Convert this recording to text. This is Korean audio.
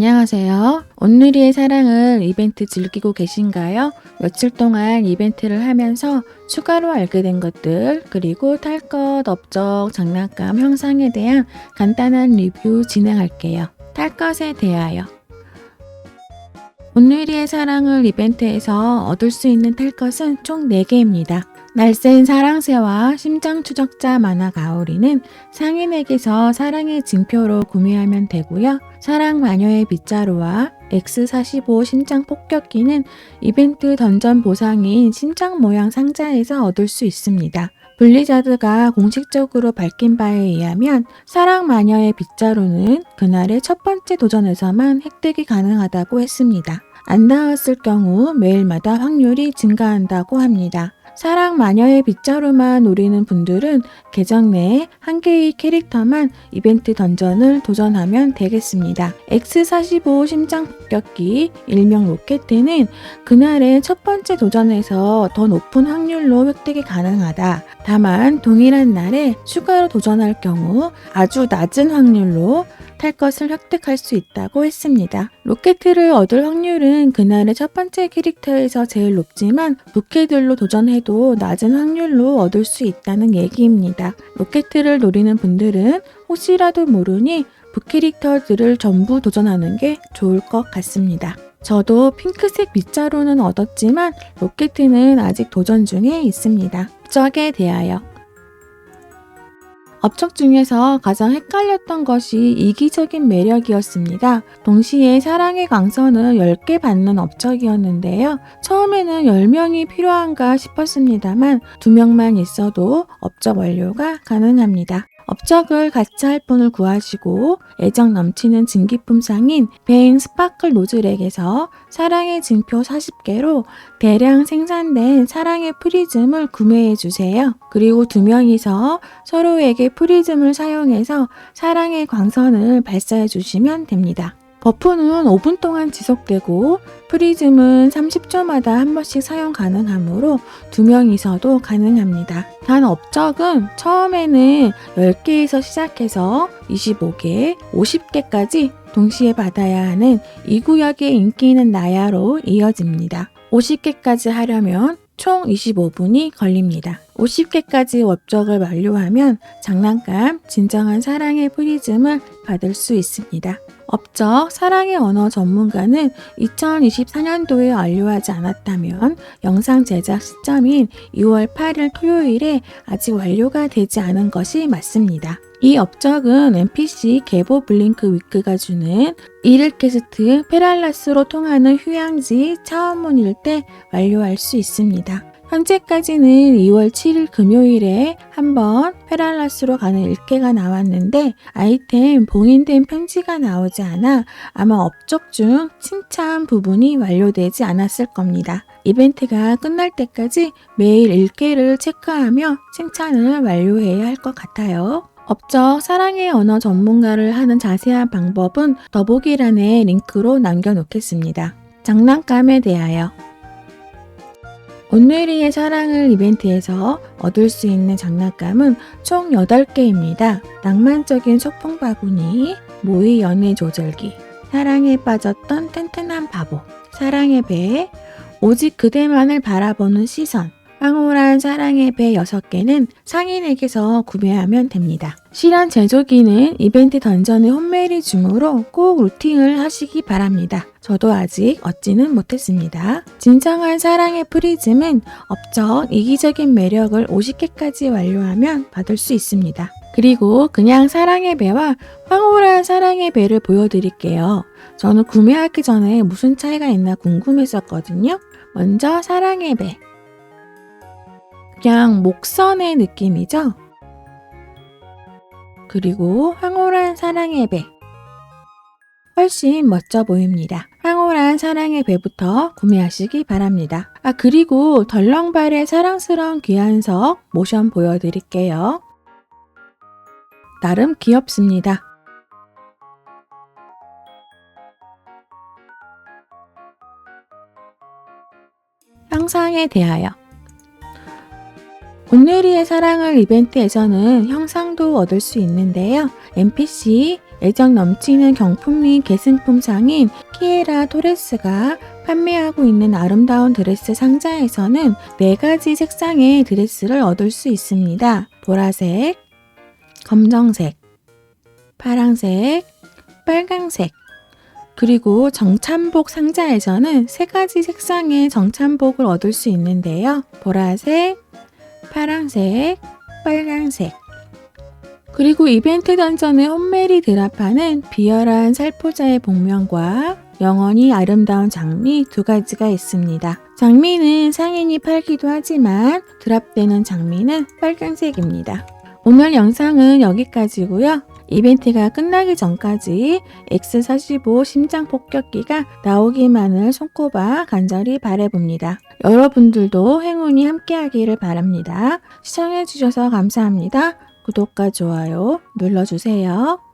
안녕하세요. 온누리의 사랑을 이벤트 즐기고 계신가요? 며칠 동안 이벤트를 하면서 추가로 알게 된 것들, 그리고 탈 것, 업적, 장난감, 형상에 대한 간단한 리뷰 진행할게요. 탈 것에 대하여. 온누리의 사랑을 이벤트에서 얻을 수 있는 탈 것은 총 4개입니다. 날쌘 사랑새와 심장 추적자 만화 가오리는 상인에게서 사랑의 징표로 구매하면 되고요. 사랑 마녀의 빗자루와 X45 심장 폭격기는 이벤트 던전 보상인 심장 모양 상자에서 얻을 수 있습니다. 블리자드가 공식적으로 밝힌 바에 의하면 사랑 마녀의 빗자루는 그날의 첫 번째 도전에서만 획득이 가능하다고 했습니다. 안 닿았을 경우 매일마다 확률이 증가한다고 합니다. 사랑 마녀의 빗자루만 노리는 분들은 계정 내에 한 개의 캐릭터만 이벤트 던전을 도전하면 되겠습니다. X45 심장 폭격기 일명 로켓은 그날의 첫 번째 도전에서 더 높은 확률로 획득이 가능하다. 다만 동일한 날에 추가로 도전할 경우 아주 낮은 확률로 탈 것을 획득할 수 있다고 했습니다. 로켓을 얻을 확률은 그날의 첫 번째 캐릭터에서 제일 높지만 부캐들로 도전해도 낮은 확률로 얻을 수 있다는 얘기입니다. 로켓을 노리는 분들은 혹시라도 모르니 부캐릭터들을 전부 도전하는 게 좋을 것 같습니다. 저도 핑크색 빗자루는 얻었지만 로켓은 아직 도전 중에 있습니다. 적에 대하여 업적 중에서 가장 헷갈렸던 것이 이기적인 매력이었습니다. 동시에 사랑의 강선을 10개 받는 업적이었는데요. 처음에는 10명이 필요한가 싶었습니다만 2명만 있어도 업적 완료가 가능합니다. 업적을 같이 할 분을 구하시고 애정 넘치는 진기품 상인 베인 스파클 노즐에게서 사랑의 징표 40개로 대량 생산된 사랑의 프리즘을 구매해 주세요. 그리고 두 명이서 서로에게 프리즘을 사용해서 사랑의 광선을 발사해 주시면 됩니다. 버프는 5분 동안 지속되고 프리즘은 30초마다 한 번씩 사용 가능하므로 두 명이서도 가능합니다. 단 업적은 처음에는 10개에서 시작해서 25개, 50개까지 동시에 받아야 하는 이 구역의 인기 있는 나야로 이어집니다. 50개까지 하려면 총 25분이 걸립니다. 50개까지 업적을 완료하면 장난감 진정한 사랑의 프리즘을 받을 수 있습니다. 업적 사랑의 언어 전문가는 2024년도에 완료하지 않았다면 영상 제작 시점인 2월 8일 토요일에 아직 완료가 되지 않은 것이 맞습니다. 이 업적은 NPC 개보 블링크 위크가 주는 이르케스트 페랄라스로 통하는 휴양지 차원문일 때 완료할 수 있습니다. 현재까지는 2월 7일 금요일에 한번 페랄라스로 가는 일개가 나왔는데 아이템 봉인된 편지가 나오지 않아 아마 업적 중 칭찬 부분이 완료되지 않았을 겁니다. 이벤트가 끝날 때까지 매일 일개를 체크하며 칭찬을 완료해야 할 것 같아요. 업적 사랑의 언어 전문가를 하는 자세한 방법은 더보기란에 링크로 남겨놓겠습니다. 장난감에 대하여 온누리의 사랑을 이벤트에서 얻을 수 있는 장난감은 총 8개입니다. 낭만적인 소풍 바구니, 모의 연애 조절기, 사랑에 빠졌던 튼튼한 바보, 사랑의 배, 오직 그대만을 바라보는 시선, 황홀한 사랑의 배 6개는 상인에게서 구매하면 됩니다. 실현 제조기는 이벤트 던전의 홈메일이 주므로 꼭 루팅을 하시기 바랍니다. 저도 아직 얻지는 못했습니다. 진정한 사랑의 프리즘은 업적 이기적인 매력을 50개까지 완료하면 받을 수 있습니다. 그리고 그냥 사랑의 배와 황홀한 사랑의 배를 보여드릴게요. 저는 구매하기 전에 무슨 차이가 있나 궁금했었거든요. 먼저 사랑의 배. 그냥 목선의 느낌이죠? 그리고 황홀한 사랑의 배. 훨씬 멋져 보입니다. 황홀한 사랑의 배부터 구매하시기 바랍니다. 아, 그리고 덜렁발의 사랑스러운 귀한석 모션 보여드릴게요. 나름 귀엽습니다. 형상에 대하여 온누리의 사랑을 이벤트에서는 형상도 얻을 수 있는데요. NPC 애정 넘치는 경품 및 계승품 상인 키에라 토레스가 판매하고 있는 아름다운 드레스 상자에서는 네 가지 색상의 드레스를 얻을 수 있습니다. 보라색, 검정색, 파랑색, 빨강색, 그리고 정찬복 상자에서는 세 가지 색상의 정찬복을 얻을 수 있는데요. 보라색, 파랑색, 빨강색. 그리고 이벤트 던전의 홈메리 드라파는 비열한 살포자의 복면과 영원히 아름다운 장미 두 가지가 있습니다. 장미는 상인이 팔기도 하지만 드랍되는 장미는 빨간색입니다. 오늘 영상은 여기까지고요. 이벤트가 끝나기 전까지 X45 심장 폭격기가 나오기만을 손꼽아 간절히 바래봅니다. 여러분들도 행운이 함께하기를 바랍니다. 시청해주셔서 감사합니다. 구독과 좋아요 눌러주세요.